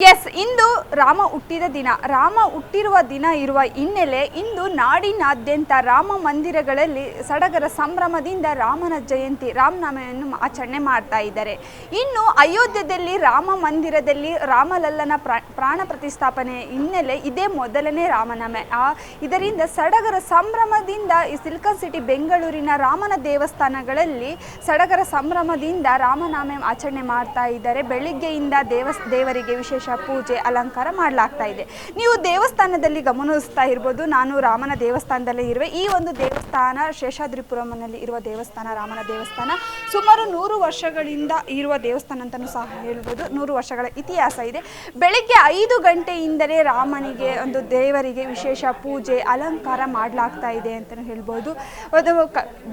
S ಇಂದು ರಾಮ ಹುಟ್ಟಿದ ದಿನ. ರಾಮ ಹುಟ್ಟಿರುವ ದಿನ ಇರುವ ಹಿನ್ನೆಲೆ ಇಂದು ನಾಡಿನಾದ್ಯಂತ ರಾಮ ಮಂದಿರಗಳಲ್ಲಿ ಸಡಗರ ಸಂಭ್ರಮದಿಂದ ರಾಮನ ಜಯಂತಿ ರಾಮನಾಮೆಯನ್ನು ಆಚರಣೆ ಮಾಡ್ತಾ ಇದ್ದಾರೆ. ಇನ್ನು ಅಯೋಧ್ಯದಲ್ಲಿ ರಾಮ ಮಂದಿರದಲ್ಲಿ ರಾಮಲಲ್ಲನ ಪ್ರಾ- ಪ್ರಾಣ ಪ್ರತಿಷ್ಠಾಪನೆ ಹಿನ್ನೆಲೆ ಇದೇ ಮೊದಲನೇ ರಾಮನಾಮೆ ಆ, ಇದರಿಂದ ಸಡಗರ ಸಂಭ್ರಮದಿಂದ ಈ ಸಿಲ್ಕನ್ ಸಿಟಿ ಬೆಂಗಳೂರಿನ ರಾಮನ ದೇವಸ್ಥಾನಗಳಲ್ಲಿ ಸಡಗರ ಸಂಭ್ರಮದಿಂದ ರಾಮನಾಮೆ ಆಚರಣೆ ಮಾಡ್ತಾ ಇದ್ದಾರೆ. ಬೆಳಿಗ್ಗೆಯಿಂದ ದೇವಸ್, ದೇವರಿಗೆ ವಿಶೇಷ ಪೂಜೆ, ಅಲಂಕಾರ ಮಾಡಲಾಗ್ತಾ ಇದೆ. ನೀವು ದೇವಸ್ಥಾನದಲ್ಲಿ ಗಮನಿಸ್ತಾ ಇರ್ಬೋದು, ನಾನು ರಾಮನ ದೇವಸ್ಥಾನದಲ್ಲೇ ಇರುವೆ. ಈ ಒಂದು ದೇವಸ್ಥಾನ ಶೇಷಾದ್ರಿಪುರಂನಲ್ಲಿ ಇರುವ ದೇವಸ್ಥಾನ, ರಾಮನ ದೇವಸ್ಥಾನ, ಸುಮಾರು ನೂರು ವರ್ಷಗಳಿಂದ ಇರುವ ದೇವಸ್ಥಾನ ಅಂತಲೂ ಸಹ ಹೇಳ್ಬೋದು. ನೂರು ವರ್ಷಗಳ ಇತಿಹಾಸ ಇದೆ. ಬೆಳಿಗ್ಗೆ ಐದು ಗಂಟೆಯಿಂದಲೇ ರಾಮನಿಗೆ ಒಂದು ದೇವರಿಗೆ ವಿಶೇಷ ಪೂಜೆ, ಅಲಂಕಾರ ಮಾಡಲಾಗ್ತಾ ಇದೆ ಅಂತಲೂ ಹೇಳ್ಬೋದು. ಅದು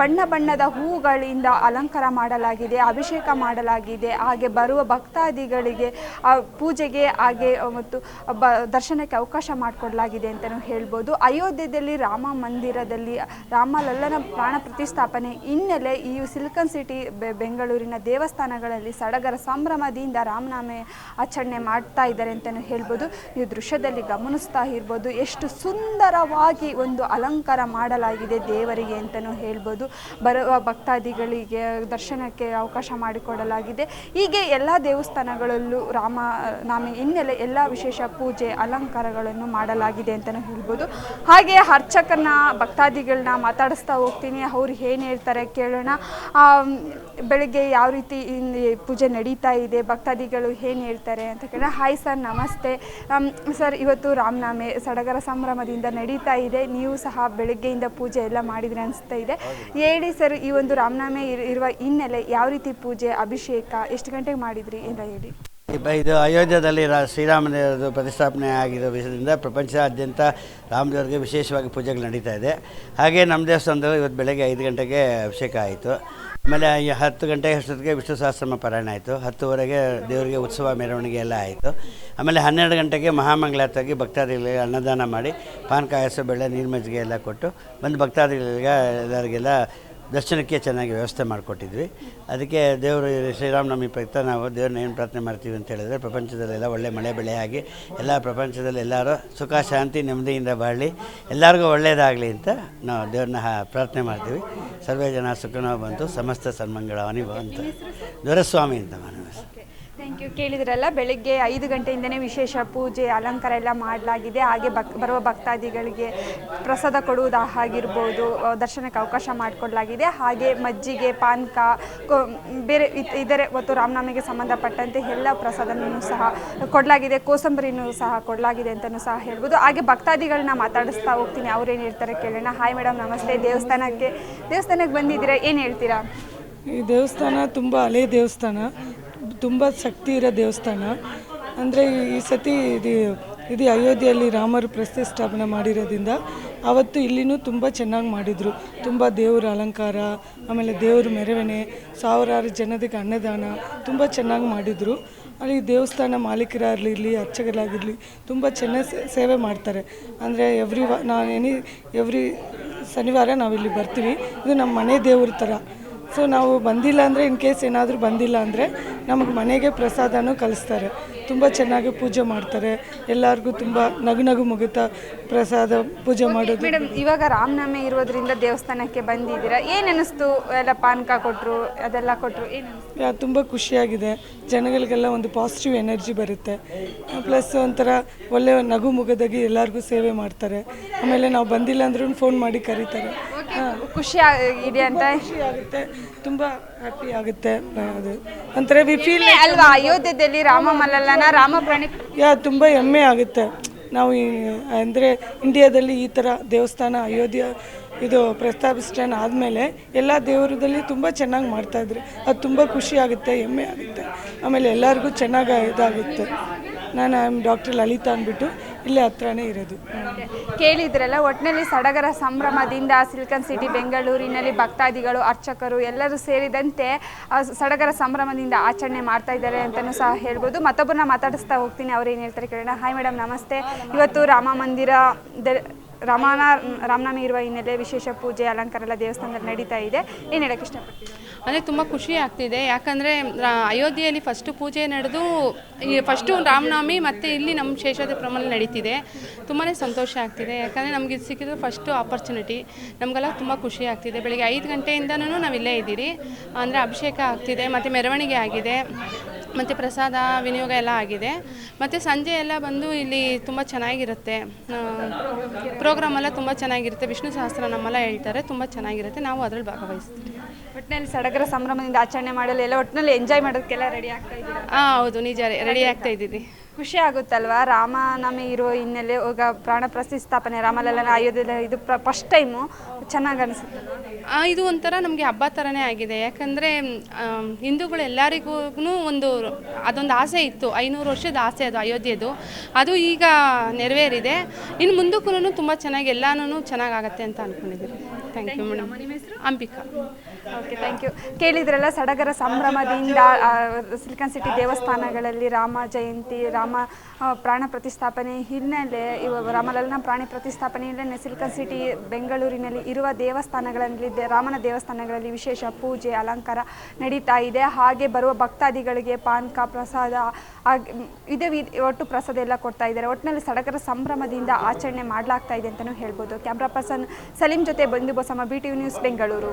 ಬಣ್ಣ ಬಣ್ಣದ ಹೂಗಳಿಂದ ಅಲಂಕಾರ ಮಾಡಲಾಗಿದೆ, ಅಭಿಷೇಕ ಮಾಡಲಾಗಿದೆ. ಹಾಗೆ ಬರುವ ಭಕ್ತಾದಿಗಳಿಗೆ ಆ ಪೂಜೆಗೆ ಹಾಗೆ ಮತ್ತು ಬ, ದರ್ಶನಕ್ಕೆ ಅವಕಾಶ ಮಾಡಿಕೊಡಲಾಗಿದೆ ಅಂತಲೂ ಹೇಳ್ಬೋದು. ಅಯೋಧ್ಯೆಯಲ್ಲಿ ರಾಮ ಮಂದಿರದಲ್ಲಿ ರಾಮಲಲ್ಲನ ಪ್ರಾಣ ಪ್ರತಿಷ್ಠಾಪನೆ ಹಿನ್ನೆಲೆ ಈ ಸಿಲ್ಕನ್ ಸಿಟಿ ಬೆಂಗಳೂರಿನ ದೇವಸ್ಥಾನಗಳಲ್ಲಿ ಸಡಗರ ಸಂಭ್ರಮದಿಂದ ರಾಮನಾಮೆ ಆಚರಣೆ ಮಾಡ್ತಾ ಇದ್ದಾರೆ ಅಂತಲೂ ಹೇಳ್ಬೋದು. ನೀವು ದೃಶ್ಯದಲ್ಲಿ ಗಮನಿಸ್ತಾ ಇರ್ಬೋದು ಎಷ್ಟು ಸುಂದರವಾಗಿ ಒಂದು ಅಲಂಕಾರ ಮಾಡಲಾಗಿದೆ ದೇವರಿಗೆ ಅಂತಲೂ ಹೇಳ್ಬೋದು. ಬರುವ ಭಕ್ತಾದಿಗಳಿಗೆ ದರ್ಶನಕ್ಕೆ ಅವಕಾಶ ಮಾಡಿಕೊಡಲಾಗಿದೆ. ಹೀಗೆ ಎಲ್ಲ ದೇವಸ್ಥಾನಗಳಲ್ಲೂ ರಾಮ ನಾಮೆ ಹಿನ್ನೆಲೆ ಎಲ್ಲ ವಿಶೇಷ ಪೂಜೆ, ಅಲಂಕಾರಗಳನ್ನು ಮಾಡಲಾಗಿದೆ ಅಂತಲೂ ಹೇಳ್ಬೋದು. ಹಾಗೆ ಅರ್ಚಕನ ಭಕ್ತಾದಿಗಳನ್ನ ಮಾತಾಡಿಸ್ತಾ ಹೋಗ್ತೀನಿ. ಅವ್ರು ಏನು ಹೇಳ್ತಾರೆ ಕೇಳೋಣ. ಬೆಳಿಗ್ಗೆ ಯಾವ ರೀತಿ ಪೂಜೆ ನಡೀತಾ ಇದೆ, ಭಕ್ತಾದಿಗಳು ಏನು ಹೇಳ್ತಾರೆ ಅಂತ ಕೇಳೋಣ. ಹಾಯ್ ಸರ್ ನಮಸ್ತೆ. ಸರ್ ಇವತ್ತು ರಾಮನಾಮೆ ಸಡಗರ ಸಂಭ್ರಮದಿಂದ ನಡೀತಾ ಇದೆ. ನೀವು ಸಹ ಬೆಳಗ್ಗೆಯಿಂದ ಪೂಜೆ ಎಲ್ಲ ಮಾಡಿದ್ರೆ ಅನಿಸ್ತಾ ಇದೆ. ಹೇಳಿ ಸರ್ ಈ ಒಂದು ರಾಮನಾಮೆ ಇರುವ ಹಿನ್ನೆಲೆ ಯಾವ ರೀತಿ ಪೂಜೆ, ಅಭಿಷೇಕ, ಎಷ್ಟು ಗಂಟೆಗೆ ಮಾಡಿದ್ರಿ? ಎಲ್ಲ ಹೇಳಿ. ಇದು ಅಯೋಧ್ಯದಲ್ಲಿ ರಾ ಶ್ರೀರಾಮನ ಪ್ರತಿಷ್ಠಾಪನೆ ಆಗಿರೋ ವಿಷಯದಿಂದ ಪ್ರಪಂಚದಾದ್ಯಂತ ರಾಮದೇವರಿಗೆ ವಿಶೇಷವಾಗಿ ಪೂಜೆಗಳು ನಡೀತಾ ಇದೆ. ಹಾಗೆ ನಮ್ಮ ದೇವಸ್ಥಾನದಲ್ಲಿ ಇವತ್ತು ಬೆಳಗ್ಗೆ ಐದು ಗಂಟೆಗೆ ಅಭಿಷೇಕ ಆಯಿತು. ಆಮೇಲೆ ಈ ಹತ್ತು ಗಂಟೆ ಅಷ್ಟೊತ್ತಿಗೆ ವಿಷ್ಣು ಸಹಸ್ರಮ ಪಾರಾಯಣ ಆಯಿತು. ಹತ್ತುವರೆಗೆ ದೇವರಿಗೆ ಉತ್ಸವ ಮೆರವಣಿಗೆ ಎಲ್ಲ ಆಯಿತು. ಆಮೇಲೆ ಹನ್ನೆರಡು ಗಂಟೆಗೆ ಮಹಾಮಂಗಳಾರತಿಯಾಗಿ ಭಕ್ತಾದಿಗಳಿಗೆ ಅನ್ನದಾನ ಮಾಡಿ ಪಾನಕ ಕಾಯಸ ಬೆಳೆ ನೀರು ಮಜ್ಜಿಗೆ ಎಲ್ಲ ಕೊಟ್ಟು ಬಂದು ಭಕ್ತಾದಿಗಳಿಗೆ ಎಲ್ಲರಿಗೆಲ್ಲ ದರ್ಶನಕ್ಕೆ ಚೆನ್ನಾಗಿ ವ್ಯವಸ್ಥೆ ಮಾಡಿಕೊಟ್ಟಿದ್ವಿ. ಅದಕ್ಕೆ ದೇವರು ಶ್ರೀರಾಮನವಮಿ ಪ್ರಯುಕ್ತ ನಾವು ದೇವ್ರನ್ನ ಏನು ಪ್ರಾರ್ಥನೆ ಮಾಡ್ತೀವಿ ಅಂತ ಹೇಳಿದ್ರೆ, ಪ್ರಪಂಚದಲ್ಲೆಲ್ಲ ಒಳ್ಳೆ ಮಳೆ ಬೆಳೆ ಆಗಿ ಎಲ್ಲ ಪ್ರಪಂಚದಲ್ಲಿ ಎಲ್ಲರೂ ಸುಖ, ಶಾಂತಿ, ನೆಮ್ಮದಿಯಿಂದ ಬಾಳಲಿ ಎಲ್ಲರಿಗೂ ಒಳ್ಳೆಯದಾಗಲಿ ಅಂತ ನಾವು ದೇವ್ರನ್ನ ಪ್ರಾರ್ಥನೆ ಮಾಡ್ತೀವಿ. ಸರ್ವೇ ಜನ ಸುಖನೋ ಬಂತು, ಸಮಸ್ತ ಸನ್ಮಂಗಳ ಅನಿಭವ ಅಂತ ದೊರೆಸ್ವಾಮಿ ಅಂತ ಮಾನವ ಥ್ಯಾಂಕ್ ಯು ಕೇಳಿದ್ರಲ್ಲ, ಬೆಳಿಗ್ಗೆ ಐದು ಗಂಟೆಯಿಂದನೇ ವಿಶೇಷ ಪೂಜೆ, ಅಲಂಕಾರ ಎಲ್ಲ ಮಾಡಲಾಗಿದೆ. ಹಾಗೆ ಭಕ್, ಬರುವ ಭಕ್ತಾದಿಗಳಿಗೆ ಪ್ರಸಾದ ಕೊಡುವುದು ಆಗಿರ್ಬೋದು ದರ್ಶನಕ್ಕೆ ಅವಕಾಶ ಮಾಡಿಕೊಡಲಾಗಿದೆ. ಹಾಗೆ ಮಜ್ಜಿಗೆ ಪಾನಕ ಬೇರೆ ಇತ್- ಇತರೆ ಮತ್ತು ರಾಮನಾಮಿಗೆ ಸಂಬಂಧಪಟ್ಟಂತೆ ಎಲ್ಲ ಪ್ರಸಾದನೂ ಸಹ ಕೊಡಲಾಗಿದೆ. ಕೋಸಂಬರಿನೂ ಸಹ ಕೊಡಲಾಗಿದೆ ಅಂತಲೂ ಸಹ ಹೇಳ್ಬೋದು. ಹಾಗೆ ಭಕ್ತಾದಿಗಳನ್ನ ಮಾತಾಡಿಸ್ತಾ ಹೋಗ್ತೀನಿ. ಅವ್ರೇನು ಹೇಳ್ತಾರೆ ಕೇಳೋಣ. ಹಾಯ್ ಮೇಡಮ್ ನಮಸ್ತೆ. ದೇವಸ್ಥಾನಕ್ಕೆ ದೇವಸ್ಥಾನಕ್ಕೆ ಬಂದಿದ್ದೀರಾ? ಏನು ಹೇಳ್ತೀರಾ? ಈ ದೇವಸ್ಥಾನ ತುಂಬ ಹಳೆ ದೇವಸ್ಥಾನ. ತುಂಬ ಶಕ್ತಿ ಇರೋ ದೇವಸ್ಥಾನ. ಅಂದರೆ ಈ ಸತಿ ಇದು ಇದು ಅಯೋಧ್ಯೆಯಲ್ಲಿ ರಾಮರು ಪ್ರತಿಷ್ಠಾಪನೆ ಮಾಡಿರೋದ್ರಿಂದ ಅವತ್ತು ಇಲ್ಲಿನೂ ತುಂಬ ಚೆನ್ನಾಗಿ ಮಾಡಿದರು. ತುಂಬ ದೇವರ ಅಲಂಕಾರ, ಆಮೇಲೆ ದೇವ್ರ ಮೆರವಣೆ ಸಾವಿರಾರು ಜನರಿಗೆ ಅನ್ನದಾನ ತುಂಬ ಚೆನ್ನಾಗಿ ಮಾಡಿದರು. ಅಲ್ಲಿ ದೇವಸ್ಥಾನ ಮಾಲೀಕರಾಗಿರಲಿ ಅರ್ಚಕರಾಗಿರಲಿ ತುಂಬ ಚೆನ್ನಾಗಿ ಸೇವೆ ಮಾಡ್ತಾರೆ. ಅಂದರೆ ಎವ್ರಿ ವಾ, ನಾನು ಎನಿ ಎವ್ರಿ ಶನಿವಾರ ನಾವಿಲ್ಲಿ ಬರ್ತೀವಿ. ಇದು ನಮ್ಮ ಮನೆ ದೇವ್ರ ಥರ. ಸೊ ನಾವು ಬಂದಿಲ್ಲ ಅಂದರೆ ಇನ್ ಕೇಸ್ ಏನಾದರೂ ಬಂದಿಲ್ಲ ಅಂದರೆ ನಮಗೆ ಮನೆಗೆ ಪ್ರಸಾದನೂ ಕಲಿಸ್ತಾರೆ ತುಂಬ ಚೆನ್ನಾಗಿ ಪೂಜೆ ಮಾಡ್ತಾರೆ. ಎಲ್ಲರಿಗೂ ತುಂಬ ನಗು ನಗು ಮುಗುತ್ತಾ ಪ್ರಸಾದ ಪೂಜೆ ಮಾಡೋದು. ಮೇಡಮ್ ಇವಾಗ ರಾಮನಾಮೆ ಇರೋದ್ರಿಂದ ದೇವಸ್ಥಾನಕ್ಕೆ ಬಂದಿದ್ದೀರಾ? ಏನು ಅನ್ನಿಸ್ತು ಎಲ್ಲ ಪಾನಕ ಕೊಟ್ಟರು ಅದೆಲ್ಲ ಕೊಟ್ಟರು ಏನು ತುಂಬ ಖುಷಿಯಾಗಿದೆ. ಜನಗಳಿಗೆಲ್ಲ ಒಂದು ಪಾಸಿಟಿವ್ ಎನರ್ಜಿ ಬರುತ್ತೆ. ಪ್ಲಸ್ ಒಂಥರ ಒಳ್ಳೆ ನಗು ಮುಗದಾಗಿ ಎಲ್ಲರಿಗೂ ಸೇವೆ ಮಾಡ್ತಾರೆ. ಆಮೇಲೆ ನಾವು ಬಂದಿಲ್ಲ ಅಂದ್ರೂ ಫೋನ್ ಮಾಡಿ ಕರೀತಾರೆ. ಖುಷಿ ಆ- ಇದೆ ಅಂತ. ಖುಷಿ ಆಗುತ್ತೆ ತುಂಬ ಹ್ಯಾಪಿ ಆಗುತ್ತೆ. ಅದು. ಒಂಥರ ವಿ ಫೀಲ್ ಹೆಮ್ಮೆ ಅಲ್ವಾ? ಅಯೋಧ್ಯೆಯಲ್ಲಿ ರಾಮ ಮಲ್ಲಲ್ಲನ ರಾಮ ಪ್ರಾಣಿ ಯಾ ತುಂಬ ಹೆಮ್ಮೆ ಆಗುತ್ತೆ. ನಾವು ಅಂದರೆ ಇಂಡಿಯಾದಲ್ಲಿ ಈ ಥರ ದೇವಸ್ಥಾನ ಅಯೋಧ್ಯ ಇದು ಪ್ರಸ್ತಾಪಿಸ್ಟನ್ ಆದಮೇಲೆ ಎಲ್ಲ ದೇವರದಲ್ಲಿ ತುಂಬ ಚೆನ್ನಾಗಿ ಮಾಡ್ತಾಯಿದ್ರು ಅದು ತುಂಬ ಖುಷಿ ಆಗುತ್ತೆ ಹೆಮ್ಮೆ ಆಗುತ್ತೆ. ಆಮೇಲೆ ಎಲ್ಲರಿಗೂ ಚೆನ್ನಾಗಿ ಇದಾಗುತ್ತೆ. ನಾನು ಐ ಆಮ್ ಡಾಕ್ಟರ್ ಲಲಿತಾ ಅಂದ್ಬಿಟ್ಟು ಇಲ್ಲೇ ಹತ್ರನೇ ಇರೋದು. ಕೇಳಿದ್ರಲ್ಲ ಒಟ್ಟಿನಲ್ಲಿ ಸಡಗರ ಸಂಭ್ರಮದಿಂದ ಸಿಲ್ಕನ್ ಸಿಟಿ, ಬೆಂಗಳೂರಿನಲ್ಲಿ ಭಕ್ತಾದಿಗಳು, ಅರ್ಚಕರು ಎಲ್ಲರೂ ಸೇರಿದಂತೆ ಸಡಗರ ಸಂಭ್ರಮದಿಂದ ಆಚರಣೆ ಮಾಡ್ತಾ ಇದ್ದಾರೆ ಅಂತಲೂ ಸಹ ಹೇಳ್ಬೋದು. ಮತ್ತೊಬ್ಬರನ್ನ ಮಾತಾಡಿಸ್ತಾ ಹೋಗ್ತೀನಿ. ಅವ್ರು ಏನು ಹೇಳ್ತಾರೆ ಕೇಳೋಣ. ಹಾಯ್ ಮೇಡಮ್ ನಮಸ್ತೆ. ಇವತ್ತು ರಾಮ ಮಂದಿರ ರಾಮನ, ರಾಮನವಮಿ ಇರುವ ಹಿನ್ನೆಲೆ ವಿಶೇಷ ಪೂಜೆ, ಅಲಂಕಾರ ಎಲ್ಲ ದೇವಸ್ಥಾನದಲ್ಲಿ ನಡೀತಾ ಇದೆ. ಏನು ಹೇಳಕ್ಕೆ ಇಷ್ಟಪಡ್ತೀವಿ ಅಂದರೆ ತುಂಬ ಖುಷಿ ಆಗ್ತಿದೆ. ಯಾಕಂದರೆ ಅಯೋಧ್ಯೆಯಲ್ಲಿ ಫಸ್ಟು ಪೂಜೆ ನಡೆದು, ಈ ಫಸ್ಟು ರಾಮನವಮಿ ಮತ್ತು ಇಲ್ಲಿ ನಮ್ಮ ಶೇಷಾದ್ರಿಪುರಮಲ್ಲಿ ನಡೀತಿದೆ. ತುಂಬಾ ಸಂತೋಷ ಆಗ್ತಿದೆ. ಯಾಕಂದರೆ ನಮಗೆ ಇದು ಸಿಕ್ಕಿದ್ರೆ ಫಸ್ಟು ಆಪರ್ಚುನಿಟಿ ನಮಗೆಲ್ಲ ತುಂಬ ಖುಷಿ ಆಗ್ತಿದೆ. ಬೆಳಿಗ್ಗೆ ಐದು ಗಂಟೆಯಿಂದನೂ ನಾವು ಇಲ್ಲೇ ಇದ್ದೀರಿ. ಅಂದರೆ ಅಭಿಷೇಕ ಆಗ್ತಿದೆ, ಮತ್ತು ಮೆರವಣಿಗೆ ಆಗಿದೆ. ಮತ್ತು ಪ್ರಸಾದ ವಿನಿಯೋಗ ಎಲ್ಲ ಆಗಿದೆ. ಮತ್ತು ಸಂಜೆ ಎಲ್ಲ ಬಂದು ಇಲ್ಲಿ ತುಂಬ ಚೆನ್ನಾಗಿರುತ್ತೆ. ಪ್ರೋಗ್ರಾಮ್ ಎಲ್ಲ ತುಂಬ ಚೆನ್ನಾಗಿರುತ್ತೆ. ವಿಷ್ಣು ಸಹಸ್ರ ನಮ್ಮೆಲ್ಲ ಹೇಳ್ತಾರೆ ತುಂಬ ಚೆನ್ನಾಗಿರುತ್ತೆ. ನಾವು ಅದರಲ್ಲಿ ಭಾಗವಹಿಸ್ತೀವಿ. ಒಟ್ಟಿನಲ್ಲಿ ಸಡಗರ ಸಂಭ್ರಮದಿಂದ ಆಚರಣೆ ಮಾಡಲು ಎಲ್ಲ ಒಟ್ಟಿನಲ್ಲಿ ಎಂಜಾಯ್ ಮಾಡೋದಕ್ಕೆಲ್ಲ ರೆಡಿ ಆಗ್ತಾ ಇದ್ದೀವಿ ಹಾಂ ಹೌದು ನಿಜ ರೆಡಿ ಆಗ್ತಾ ಇದ್ದೀವಿ. ಖುಷಿ ಆಗುತ್ತಲ್ವಾ? ರಾಮನವಮಿ ಇರೋ ಹಿನ್ನೆಲೆ ಈಗ ಪ್ರಾಣ ಪ್ರತಿಷ್ಠಾಪನೆ, ರಾಮಲಲ್ಲನ ಅಯೋಧ್ಯೆ ಇದು ಫಸ್ಟ್ ಟೈಮು ಚೆನ್ನಾಗಿ ಅನಿಸುತ್ತೆ. ಇದು ಒಂಥರ ನಮಗೆ ಹಬ್ಬ ಥರನೇ ಆಗಿದೆ. ಯಾಕಂದರೆ ಹಿಂದೂಗಳು ಎಲ್ಲರಿಗೂ ಒಂದು ಅದೊಂದು ಆಸೆ ಇತ್ತು. ಐನೂರು ವರ್ಷದ ಆಸೆ ಅದು ಅಯೋಧ್ಯೆದು. ಅದು ಈಗ ನೆರವೇರಿದೆ. ಇನ್ನು ಮುಂದಕ್ಕೂ ತುಂಬ ಚೆನ್ನಾಗಿ ಎಲ್ಲಾನು ಚೆನ್ನಾಗಾಗತ್ತೆ ಅಂತ ಅಂದ್ಕೊಂಡಿದ್ದೀವಿ thank you madam Ambika okay thank you ಕೇಳಿದ್ರಲ್ಲ ಸಡಗರ ಸಂಭ್ರಮದಿಂದ ಸಿಲಿಕಾನ್ ಸಿಟಿ ದೇವಸ್ಥಾನಗಳಲ್ಲಿ ರಾಮ ಜಯಂತಿ ರಾಮ ಪ್ರಾಣ ಪ್ರತಿಷ್ಠಾಪನೆ ಹಿನ್ನೆಲೆ ಇವ ರಾಮಲಲ್ಲನ ಪ್ರಾಣ ಪ್ರತಿಷ್ಠಾಪನೆ ಹಿನ್ನೆಲೆ ಸಿಲಿಕಾನ್ ಸಿಟಿ ಬೆಂಗಳೂರಿನಲ್ಲಿ ಇರುವ ದೇವಸ್ಥಾನಗಳಲ್ಲಿ ರಾಮನ ದೇವಸ್ಥಾನಗಳಲ್ಲಿ ವಿಶೇಷ ಪೂಜೆ ಅಲಂಕಾರ ನಡೀತಾ ಇದೆ. ಹಾಗೆ ಬರುವ ಭಕ್ತಾದಿಗಳಿಗೆ ಪಾನಕ ಪ್ರಸಾದ ಇದೇ ಒಟ್ಟು ಪ್ರಸಾದ ಎಲ್ಲ ಕೊಡ್ತಾ ಇದ್ದಾರೆ. ಒಟ್ಟಿನಲ್ಲಿ ಸಡಗರ ಸಂಭ್ರಮದಿಂದ ಆಚರಣೆ ಮಾಡಲಾಗ್ತಾ ಇದೆ ಅಂತಲೂ ಹೇಳ್ಬೋದು. ಕ್ಯಾಮ್ರಾ ಪರ್ಸನ್ ಸಲೀಂ ಜೊತೆ ಬಂದು ಬಸಮ್ಮ ಬಿ ನ್ಯೂಸ್ ಬೆಂಗಳೂರು.